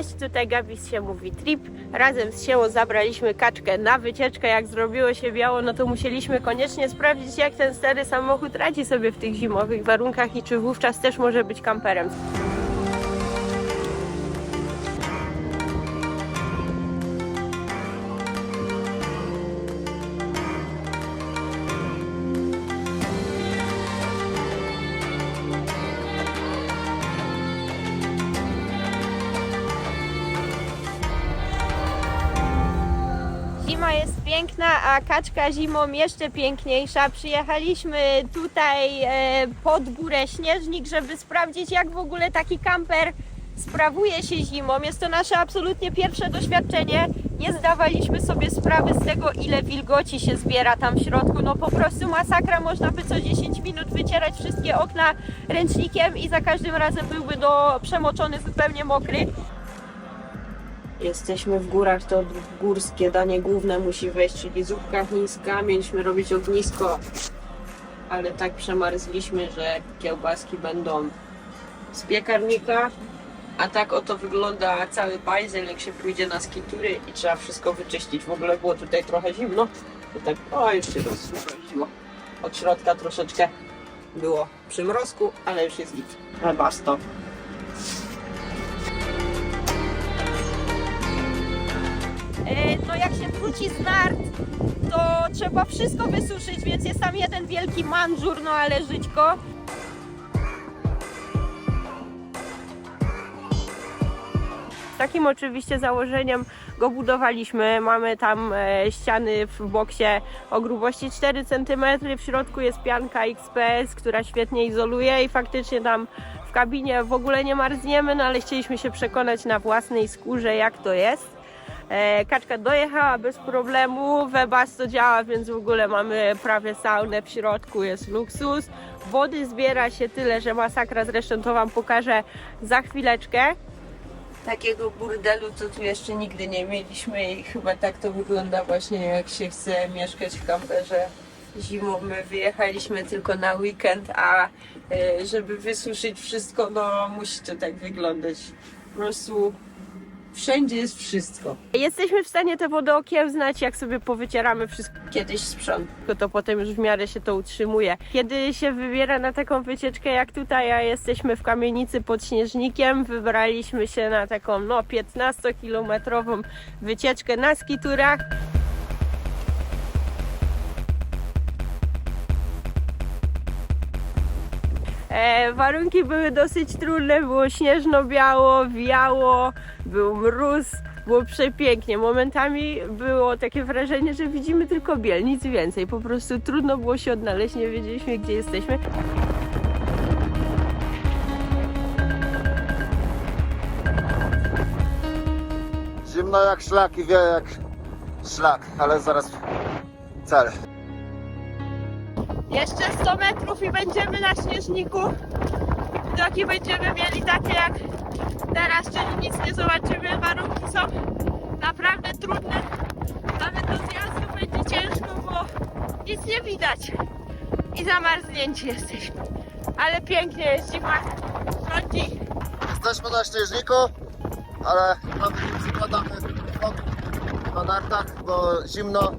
Cześć, tutaj Gabi z Siemu Trip. Razem z Siemą zabraliśmy kaczkę na wycieczkę. Jak zrobiło się biało, no to musieliśmy koniecznie sprawdzić, jak ten stary samochód radzi sobie w tych zimowych warunkach i czy wówczas też może być kamperem. Zima jest piękna, a kaczka zimą jeszcze piękniejsza. Przyjechaliśmy tutaj e, pod górę Śnieżnik, żeby sprawdzić, jak w ogóle taki kamper sprawuje się zimą. Jest to nasze absolutnie pierwsze doświadczenie. Nie zdawaliśmy sobie sprawy z tego, ile wilgoci się zbiera tam w środku. No po prostu masakra. Można by co 10 minut wycierać wszystkie okna ręcznikiem i za każdym razem byłby do przemoczony zupełnie mokry. Jesteśmy w górach, to górskie danie główne musi wejść, czyli zupka chińska. Mieliśmy robić ognisko, ale tak przemarzliśmy, że kiełbaski będą z piekarnika. A tak oto wygląda cały bajzel, jak się pójdzie na skitury i trzeba wszystko wyczyścić. W ogóle było tutaj trochę zimno. I tak, o, już się rozmroziło. Od środka troszeczkę było przymrozku, ale już jest git. Chyba to. Wróci z nart, to trzeba wszystko wysuszyć, więc jest tam jeden wielki manżur, no ale żyćko. Takim oczywiście założeniem go budowaliśmy. Mamy tam e, ściany w boksie o grubości 4 cm. W środku jest pianka XPS, która świetnie izoluje i faktycznie tam w kabinie w ogóle nie marzniemy, no ale chcieliśmy się przekonać na własnej skórze, jak to jest. E, Kaczka dojechała bez problemu, Webas to działa, więc w ogóle mamy prawie saunę w środku, jest luksus. Wody zbiera się tyle, że masakra, zresztą to Wam pokażę za chwileczkę. Takiego burdelu to tu jeszcze nigdy nie mieliśmy i chyba tak to wygląda właśnie jak się chce mieszkać w kamperze zimą. My wyjechaliśmy tylko na weekend, a e, żeby wysuszyć wszystko, no musi to tak wyglądać. Po prostu Wszędzie jest wszystko. Jesteśmy w stanie tę wodę okiełznać, jak sobie powycieramy wszystko kiedyś sprząt. Tylko to potem już w miarę się to utrzymuje. Kiedy się wybiera na taką wycieczkę jak tutaj, a jesteśmy w kamienicy pod Śnieżnikiem, wybraliśmy się na taką no 15-kilometrową wycieczkę na skiturach. E, warunki były dosyć trudne, było śnieżno-biało, wiało, był mróz, było przepięknie. Momentami było takie wrażenie, że widzimy tylko biel, nic więcej. Po prostu trudno było się odnaleźć, nie wiedzieliśmy gdzie jesteśmy. Zimno jak szlak i wieje jak szlak, ale zaraz cel. Jeszcze 100 metrów i będziemy na śnieżniku. Widoki będziemy mieli takie jak teraz, czyli nic nie zobaczymy. Warunki są naprawdę trudne. Nawet do zjazdu będzie ciężko, bo nic nie widać. I zamarznięci jesteśmy. Ale pięknie jest zima. Rządzi. Jesteśmy na śnieżniku, ale mamy zakładamy na nartach, bo zimno.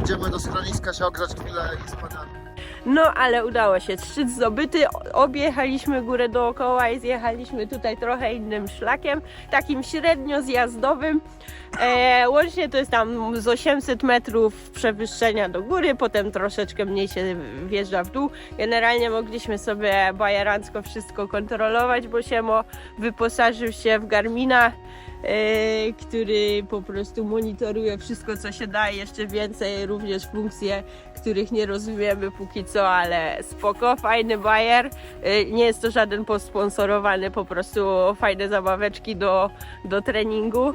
Idziemy do schroniska się ogrzać chwilę i spadamy. No, ale udało się. Szczyt zdobyty. Objechaliśmy górę dookoła i zjechaliśmy tutaj trochę innym szlakiem, takim średnio zjazdowym. E, łącznie to jest tam z 800 metrów przewyższenia do góry, potem troszeczkę mniej się wjeżdża w dół. Generalnie mogliśmy sobie bajerancko wszystko kontrolować, bo Siemo wyposażył się w Garmina, który po prostu monitoruje wszystko, co się da, jeszcze więcej, również funkcje, których nie rozumiemy póki co, ale spoko, fajny bajer. E, Nie jest to żaden posponsorowany, po prostu fajne zabaweczki do, do treningu.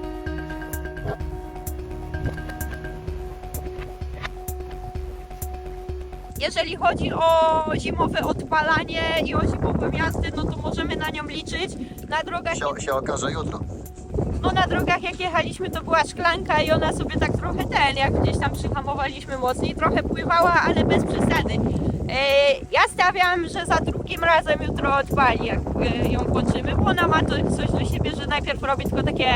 Jeżeli chodzi o zimowe odpalanie i o zimową jazdę, no to możemy na nią liczyć. Na drogach, Się, się okaże jutro. No na drogach jak jechaliśmy to była szklanka i ona sobie tak trochę ten, jak gdzieś tam przyhamowaliśmy mocniej, trochę pływała, ale bez przesady. E, Ja stawiam, że za drugim razem jutro odpali, jak e, ją włączymy, bo ona ma to coś do siebie, że najpierw robi tylko takie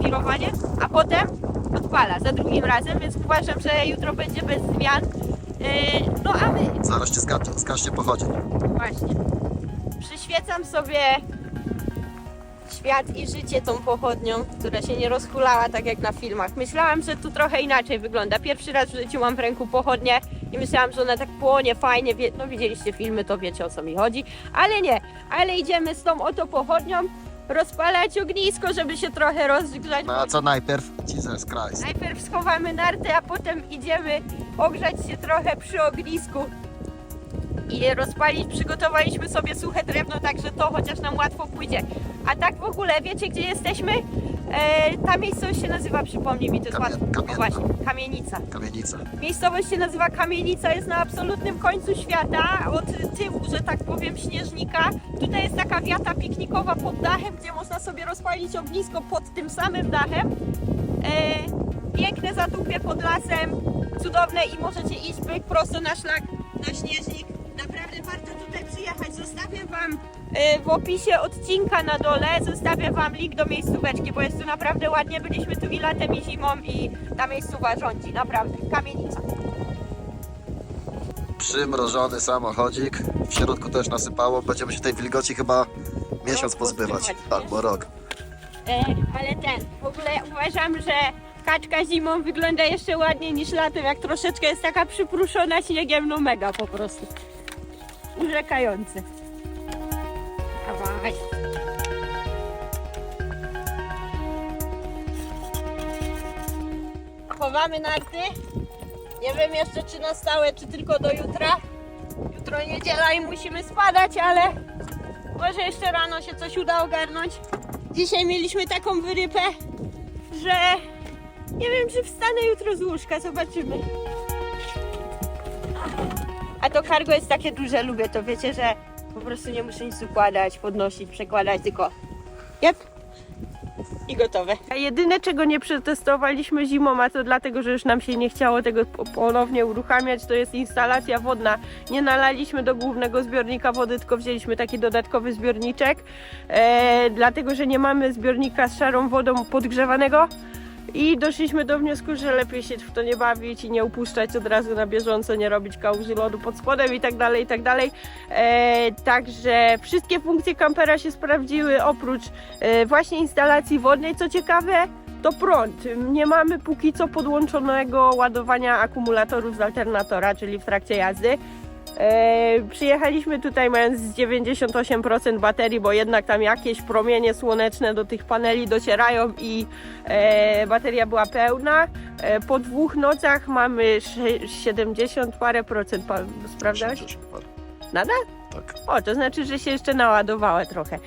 wirowanie, a potem odpala za drugim razem, więc uważam, że jutro będzie bez zmian. E, No a my Zaraz cię skaczę, skaczcie pochodzi. Właśnie. Przyświecam sobie świat i życie tą pochodnią, która się nie rozhulała tak jak na filmach. Myślałam, że tu trochę inaczej wygląda. Pierwszy raz w życiu mam w ręku pochodnię i myślałam, że ona tak płonie fajnie. Wie... No widzieliście filmy, to wiecie o co mi chodzi. Ale nie, ale idziemy z tą oto pochodnią rozpalać ognisko, żeby się trochę rozgrzać. No a co najpierw? Jesus Christ. Najpierw schowamy narty, a potem idziemy ogrzać się trochę przy ognisku i rozpalić. Przygotowaliśmy sobie suche drewno, także to chociaż nam łatwo pójdzie. A tak w ogóle, wiecie gdzie jesteśmy? E, ta miejscowość się nazywa, przypomnij mi, to jest łatwo. O, właśnie, Kamienica. Kamienica. Miejscowość się nazywa Kamienica, jest na absolutnym końcu świata, od tyłu, że tak powiem, śnieżnika. Tutaj jest taka wiata piknikowa pod dachem, gdzie można sobie rozpalić ognisko pod tym samym dachem. E, piękne zatupie pod lasem, cudowne i możecie iść prosto na szlak, na śnieżnik. Przyjechać. Zostawię Wam e, w opisie odcinka na dole, zostawię Wam link do miejscóweczki, bo jest tu naprawdę ładnie. Byliśmy tu i latem i zimą i ta miejscowa rządzi, naprawdę. Kamienica. Przymrożony samochodzik. W środku też nasypało. Będziemy się tej wilgoci chyba miesiąc pozbywać. Albo rok. E, ale ten, w ogóle uważam, że kaczka zimą wygląda jeszcze ładniej niż latem, jak troszeczkę jest taka przypruszona śniegiem, no mega po prostu. Urzekający. Dawaj. Chowamy narty. Nie wiem jeszcze czy na stałe, czy tylko do jutra. Jutro niedziela i musimy spadać, ale może jeszcze rano się coś uda ogarnąć. Dzisiaj mieliśmy taką wyrypę, że nie wiem, czy wstanę jutro z łóżka, zobaczymy. To cargo jest takie duże, lubię to, wiecie, że po prostu nie muszę nic układać, podnosić, przekładać, tylko jep i gotowe. A jedyne, czego nie przetestowaliśmy zimą, a to dlatego, że już nam się nie chciało tego po- ponownie uruchamiać, to jest instalacja wodna. Nie nalaliśmy do głównego zbiornika wody, tylko wzięliśmy taki dodatkowy zbiorniczek, e, dlatego, że nie mamy zbiornika z szarą wodą podgrzewanego. I doszliśmy do wniosku, że lepiej się w to nie bawić i nie upuszczać od razu na bieżąco, nie robić kałuży lodu pod spodem i tak dalej, i tak dalej. E, także wszystkie funkcje kampera się sprawdziły, oprócz e, właśnie instalacji wodnej. Co ciekawe, to prąd. Nie mamy póki co podłączonego ładowania akumulatorów z alternatora, czyli w trakcie jazdy. E, przyjechaliśmy tutaj mając 98% baterii, bo jednak tam jakieś promienie słoneczne do tych paneli docierają i e, bateria była pełna. E, po dwóch nocach mamy sze- 70 parę procent. Sprawdzałeś? 80 par. Nadal? Tak. O, to znaczy, że się jeszcze naładowała trochę.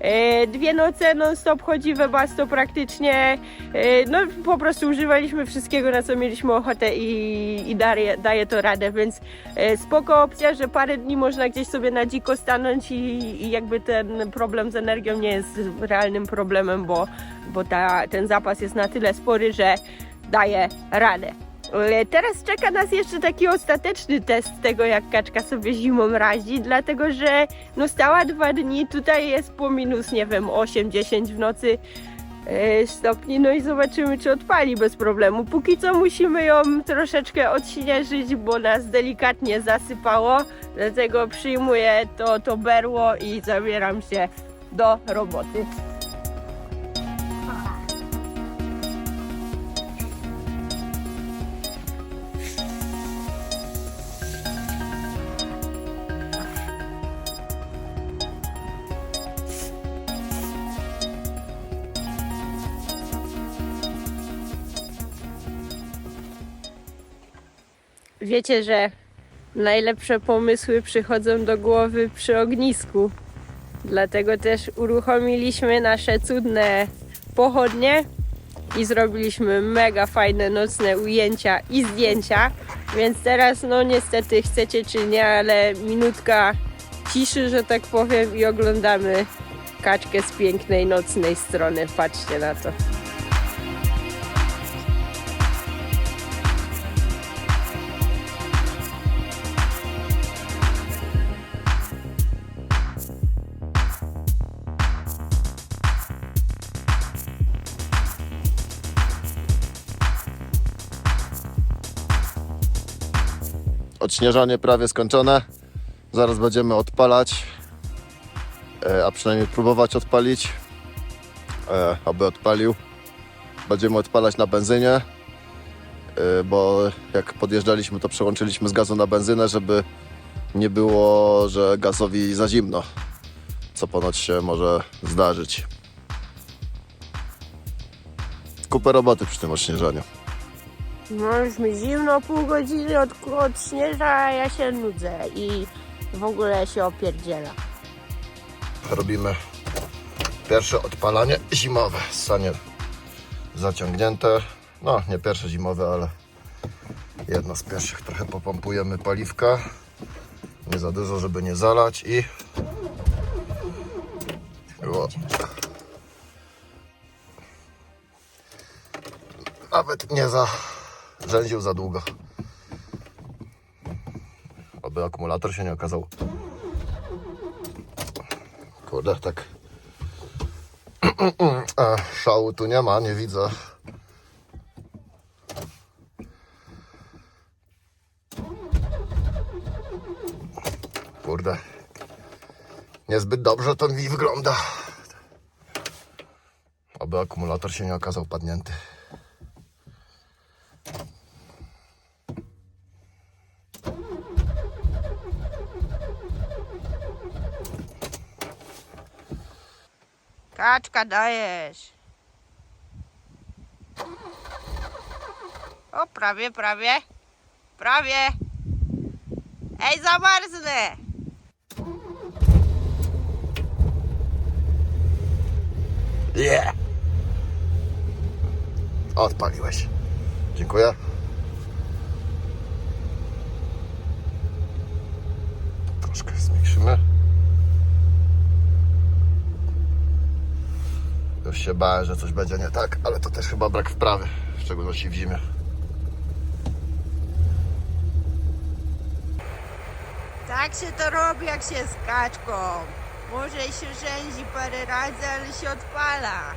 E, dwie noce non-stop chodzi webasto praktycznie. E, no po prostu używaliśmy wszystkiego, na co mieliśmy ochotę i, i daje, daje to radę, więc e, spoko opcja, że parę dni można gdzieś sobie na dziko stanąć i, i jakby ten problem z energią nie jest realnym problemem, bo, bo ta, ten zapas jest na tyle spory, że daje radę. Ale Teraz czeka nas jeszcze taki ostateczny test tego, jak kaczka sobie zimą razi, dlatego że no stała dwa dni, tutaj jest po minus, nie wiem, 8-10 w nocy e, stopni, no i zobaczymy, czy odpali bez problemu. Póki co musimy ją troszeczkę odśnieżyć, bo nas delikatnie zasypało, dlatego przyjmuję to, to berło i zabieram się do roboty. Wiecie, że najlepsze pomysły przychodzą do głowy przy ognisku. Dlatego też uruchomiliśmy nasze cudne pochodnie i zrobiliśmy mega fajne nocne ujęcia i zdjęcia. Więc teraz, no niestety, chcecie czy nie, ale minutka ciszy, że tak powiem, i oglądamy kaczkę z pięknej nocnej strony. Patrzcie na to. Odśnieżanie prawie skończone. Zaraz będziemy odpalać, e, a przynajmniej próbować odpalić, e, aby odpalił. Będziemy odpalać na benzynie, e, bo jak podjeżdżaliśmy, to przełączyliśmy z gazu na benzynę, żeby nie było, że gazowi za zimno, co ponoć się może zdarzyć. Kupę roboty przy tym odśnieżaniu. No już mi zimno, pół godziny od, od śnieża, ja się nudzę i w ogóle się opierdziela. robimy pierwsze odpalanie zimowe. Sanie zaciągnięte. No, nie pierwsze zimowe, ale jedno z pierwszych. Trochę popompujemy paliwka. Nie za dużo, żeby nie zalać i. O. Nawet nie za rzęził za długo. Aby akumulator się nie okazał Kurde, tak. E, szału tu nie ma, nie widzę. Kurde. Niezbyt dobrze to mi wygląda. Oby akumulator się nie okazał padnięty. Kaczka dajesz. O, prawie, prawie. Prawie. Ej, zamarznę. Yeah! Odpaliłeś. Dziękuję. Się bałem, że coś będzie nie tak, ale to też chyba brak wprawy, w szczególności w zimie. Tak się to robi, jak się z kaczką. Może się rzęzi parę razy, ale się odpala.